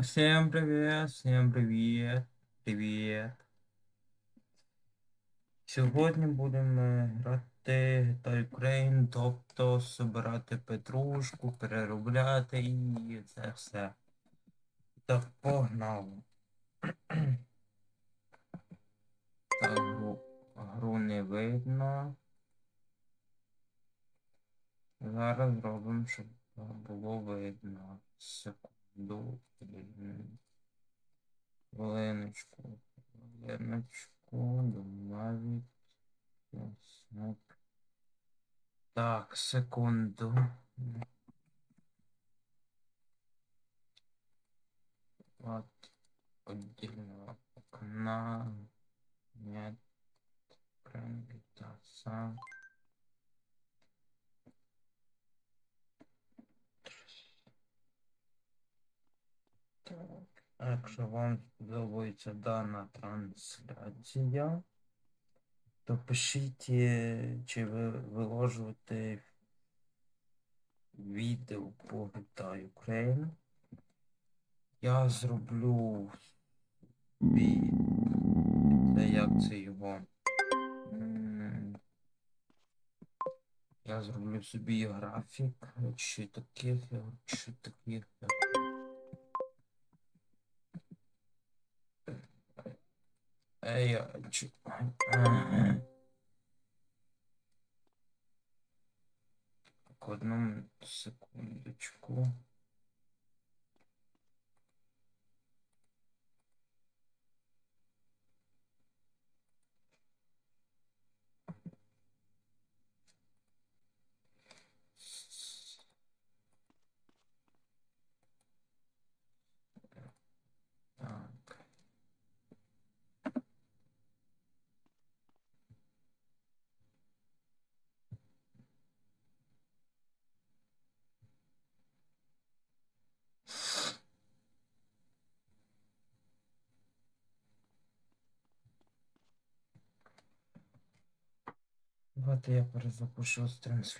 Всем привіт, всем привіт, привіт. Сьогодні будемо грати GTA Ukraine, тобто збирати петрушку, переробляти і це все. Так, погнали. Так, гру, гру не видно. Зараз зробимо, щоб було видно. Секунду. М, Хвилиночку. Хвилиночку. Добавить. Так. Секунду. Вот. Отдельного окна. Нет. Привітаться. Якщо вам сподобається дана трансляція, то пишіть, е, чи ви виложувати відео по GTA Ukraine. Я зроблю це як це його. Я зроблю собі графік, чи таких, чи таких. Так, одну секундочку. Давайте я перезапишу трансляції.